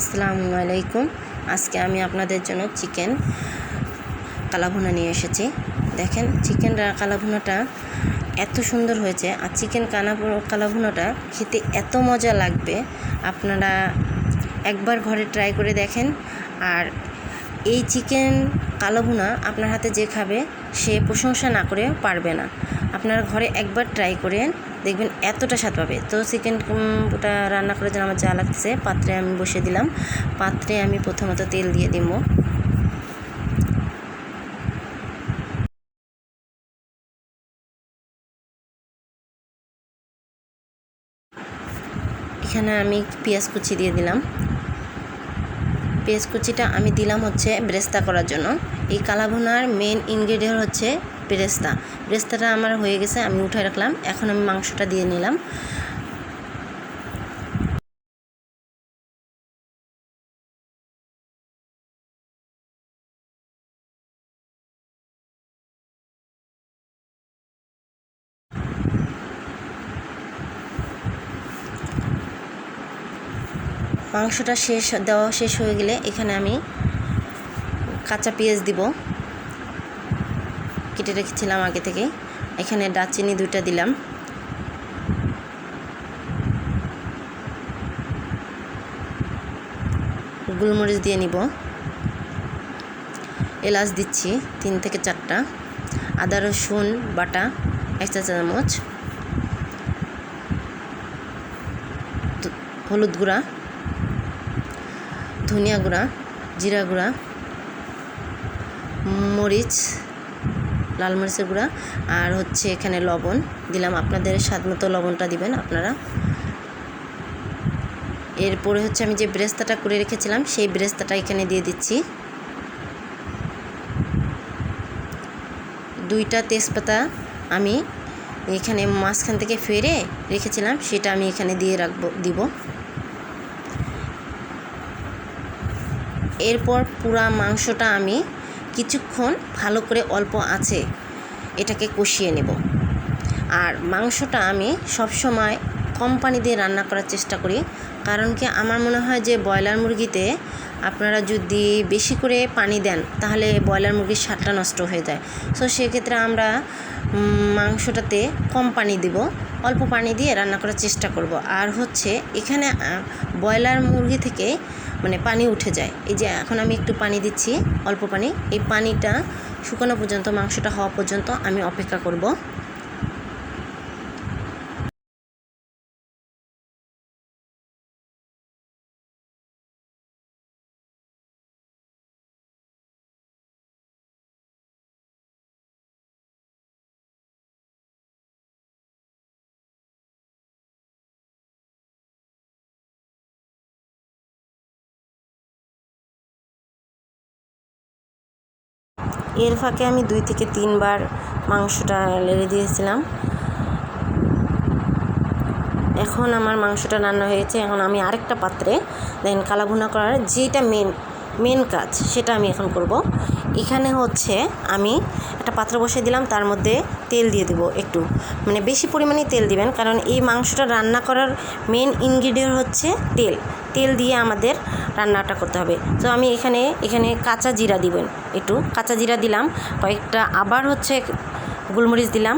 আসসালামু আলাইকুম। আজকে আমি আপনাদের জন্য চিকেন কালাভুনা নিয়ে এসেছি। দেখেন, চিকেন কালাভুনাটা এত সুন্দর হয়েছে আর চিকেন কানা কালাভুনাটা খেতে এত মজা লাগবে। আপনারা একবার ঘরে ট্রাই করে দেখেন। আর এই চিকেন কালোভুনা আপনার হাতে যে খাবে, সে প্রশংসা না করে পারবে না। আপনার ঘরে একবার ট্রাই করেন দেখবেন এতটা স্বাদ পাবে। তো চিকেন ওটা রান্না করার জন্য আমার যা লাগছে পাত্রে আমি বসে দিলাম। পাত্রে আমি প্রথমত তেল দিয়ে দিব। এখানে আমি পেঁয়াজ কুচি দিয়ে দিলাম। পেঁয়াজ কুচিটা আমি দিলাম হচ্ছে ব্রেস্তা করার জন্য। এই কালাভুনার মেন ইনগ্রেডিয়েন্ট হচ্ছে ব্রেস্তা। ব্রেস্তাটা আমার হয়ে গেছে, আমি উঠে রাখলাম। এখন আমি মাংসটা দিয়ে নিলাম। মাংসটা শেষ, দেওয়া শেষ হয়ে গেলে এখানে আমি কাঁচা পেঁয়াজ দিব। কেটে রেখেছিলাম আগে থেকে। এখানে দারচিনি দুইটা দিলাম। গোলমরিচ দিয়ে নিব। এলাচ দিচ্ছি, তিন থেকে চারটা। আদা, রসুন, বাটা, এক চা চামচ। হলুদ গুঁড়া। ধনিয়া গুঁড়া, জিরা গুঁড়া, মরিচ, লাল মরিচের গুঁড়া আর হচ্ছে এখানে লবণ। দিলাম আপনাদের স্বাদ মতো লবণটা দিবেন আপনারা। এরপরে হচ্ছে আমি যে ব্রেস্তাটা করে রেখেছিলাম, সেই ব্রেস্তাটা এখানে দিয়ে দিচ্ছি। দুইটা তেজপাতা আমি এখানে মাঝখান থেকে ফেরে রেখেছিলাম, সেটা আমি এখানে দিয়ে রাখব, দিব। এরপর পুরা মাংসটা আমি কিছুক্ষণ ভালো করে অল্প আছে এটাকে কষিয়ে নেব। আর মাংসটা আমি সবসময় কম পানি দিয়ে রান্না করার চেষ্টা করি। কারণ কি আমার মনে হয় যে ব্রয়লার মুরগিতে আপনারা যদি বেশি করে পানি দেন, তাহলে ব্রয়লার মুরগির স্বাদটা নষ্ট হয়ে যায়। সো সেক্ষেত্রে আমরা মাংসটাতে কম পানি দেব, অল্প পানি দিয়ে রান্না করার চেষ্টা করব। আর হচ্ছে এখানে ব্রয়লার মুরগি থেকে মানে পানি উঠে যায়। এই যে এখন আমি একটু পানি দিচ্ছি, অল্প পানি। এই পানিটা শুকানো পর্যন্ত, মাংসটা হওয়া পর্যন্ত আমি অপেক্ষা করব। এর ফাঁকে আমি দুই থেকে তিনবার মাংসটা লেড়ে দিয়েছিলাম। এখন আমার মাংসটা রান্না হয়েছে। এখন আমি আরেকটা পাত্রে, দেন কালাভুনা করার যেটা মেন মেন কাজ, সেটা আমি এখন করব। এখানে হচ্ছে আমি একটা পাত্র বসিয়ে দিলাম, তার মধ্যে তেল দিয়ে দেবো একটু। মানে বেশি পরিমাণে তেল দিবেন, কারণ এই মাংসটা রান্না করার মেন ইনগ্রিডিয়েন্ট হচ্ছে তেল। তেল দিয়ে আমাদের রান্নাটা করতে হবে। তো আমি এখানে এখানে কাঁচা জিরা দিবেন একটু। কাঁচা জিরা দিলাম, কয়েকটা আবার হচ্ছে গোলমরিচ দিলাম।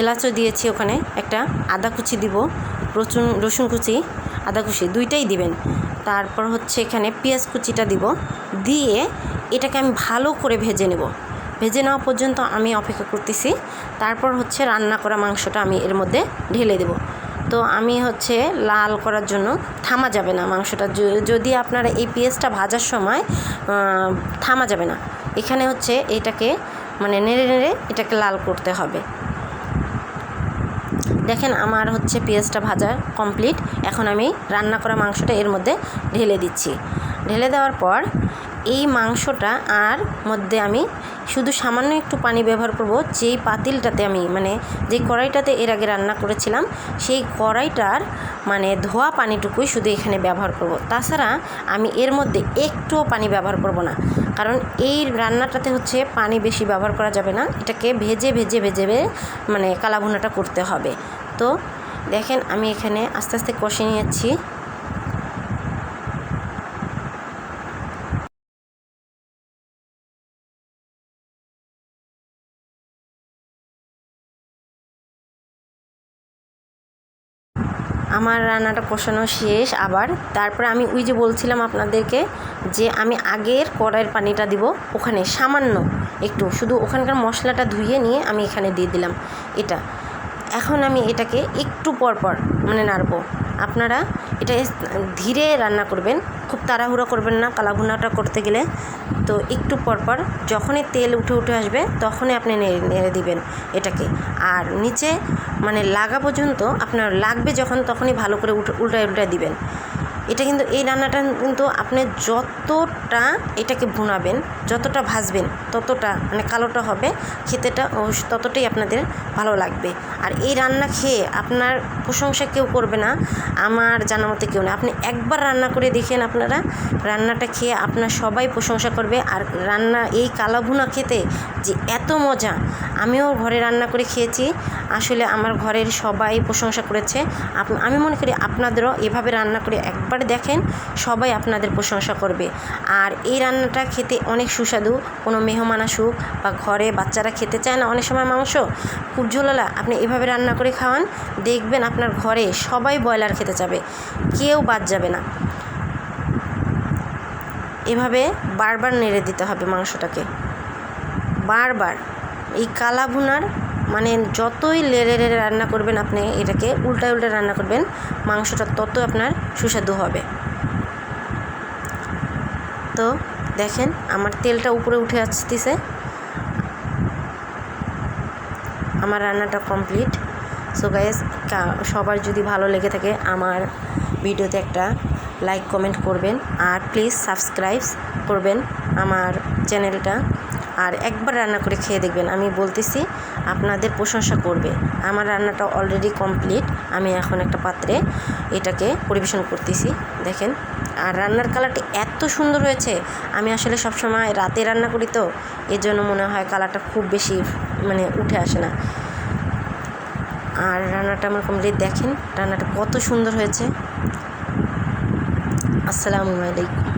এলাচও দিয়েছি ওখানে, একটা আদা কুচি দিব, রসুন রসুন কুচি, আদা কুচি, দুইটাই দিবেন। তারপর হচ্ছে এখানে পেঁয়াজ কুচিটা দিব। দিয়ে এটাকে আমি ভালো করে ভেজে নেব। ভেজে নেওয়া পর্যন্ত আমি অপেক্ষা করতেছি। তারপর হচ্ছে রান্না করা মাংসটা আমি এর মধ্যে ঢেলে দেব। তো আমি হচ্ছে লাল করার জন্য থামা যাবে না মাংসটা। যদি আপনারা এই পেঁয়াজটা ভাজার সময় থামা যাবে না। এখানে হচ্ছে এটাকে মানে নেড়ে নেড়ে এটাকে লাল করতে হবে। দেখেন আমার হচ্ছে পেঁয়াজটা ভাজা কমপ্লিট। এখন আমি রান্না করা মাংসটা এর মধ্যে ঢেলে দিচ্ছি। ঢেলে দেওয়ার পর এই মাংসটা আর মধ্যে আমি শুধু সামান্য একটু পানি ব্যবহার করব। যেই পাতিলটাতে আমি মানে যেই কড়াইটাতে এর আগে রান্না করেছিলাম, সেই কড়াইটার মানে ধোয়া পানিটুকুই শুধু এখানে ব্যবহার করব। তাছাড়া আমি এর মধ্যে একটুও পানি ব্যবহার করব না। কারণ এই রান্নাটাতে হচ্ছে পানি বেশি ব্যবহার করা যাবে না। এটাকে ভেজে ভেজে ভেজে মানে কালাভুনাটা করতে হবে। তো দেখেন, আমি এখানে আস্তে আস্তে কষে নিয়েছি। আমার রান্নাটা কষানো শেষ, আবার তারপরে আমি ওই যে বলছিলাম আপনাদেরকে যে আমি আগের কড়াইয়ের পানিটা দিব ওখানে, সামান্য একটু, শুধু ওখানকার মশলাটা ধুয়ে নিয়ে আমি এখানে দিয়ে দিলাম এটা। এখন আমি এটাকে একটু পরপর পর মানে নাড়বো। আপনারা এটা ধীরে রান্না করবেন, খুব তাড়াহুড়া করবেন না, কালাভুনাটা করতে গেলে। তো একটু পর পর যখনই তেল উঠে উঠে আসবে, তখনই আপনি নেড়ে নেড়ে দিবেন এটাকে। আর নিচে মানে লাগা পর্যন্ত আপনার লাগবে যখন, তখনই ভালো করে উল্টা উল্টায় দিবেন। এটা কিন্তু এই রান্নাটা কিন্তু আপনি যতটা এটাকে ভুনাবেন, যতটা ভাজবেন ততটা মানে কালোটা হবে, খেতেটা ততটাই আপনাদের ভালো লাগবে। আর এই রান্না খেয়ে আপনার প্রশংসা কেউ করবে না, আমার জানা মতে কেউ না। আপনি একবার রান্না করে দেখেন আপনারা, রান্নাটা খেয়ে আপনার সবাই প্রশংসা করবে। আর রান্না এই কালা ভুনা খেতে যে এত মজা আমিও ঘরে রান্না করে খেয়েছি। আসলে আমার ঘরের সবাই প্রশংসা করেছে। আমি মনে করি আপনাদেরও এভাবে রান্না করে একবার দেখেন, সবাই আপনাদের প্রশংসা করবে। আর এই রান্নাটা খেতে অনেক সুস্বাদু, কোনো মেহমান আসুক বা ঘরে বাচ্চারা খেতে চায় না অনেক সময় মাংস। খুব ঝোলালা আপনি এভাবে রান্না করে খাওয়ান, দেখবেন আপনার ঘরে সবাই ব্রয়লার খেতে যাবে, কেউ বাদ যাবে না। এভাবে বারবার নেড়ে দিতে হবে মাংসটাকে। বারবার। এই কালা ভুনার মানে যতই লেড়ে লেড়ে রান্না করবেন আপনি, এটাকে উল্টায় উল্টে রান্না করবেন, মাংসটা তত আপনার সুস্বাদু হবে। তো দেখেন, আমার তেলটা উপরে উঠে আসতেছে। আমার রান্নাটা কমপ্লিট। সো গাইস সবার যদি ভালো লেগে থাকে, আমার ভিডিওতে একটা লাইক, কমেন্ট করবেন। আর প্লিজ সাবস্ক্রাইব করবেন আমার চ্যানেলটা। আর একবার রান্না করে খেয়ে দেখবেন। আমি বলতেছি, আপনাদের প্রশংসা করবে। আমার রান্নাটা অলরেডি কমপ্লিট আমি এখন একটা পাত্রে এটাকে পরিবেশন করতেছি। দেখেন, আর রান্নার কালারটি এত সুন্দর হয়েছে। আমি আসলে সবসময় রাতে রান্না করি তো এর জন্য মনে হয় কালারটা খুব বেশি মানে উঠে আসে না। আর রান্নাটা আমার কমপ্লিট দেখেন, রান্নাটা কত সুন্দর হয়েছে। আসসালামু আলাইকুম।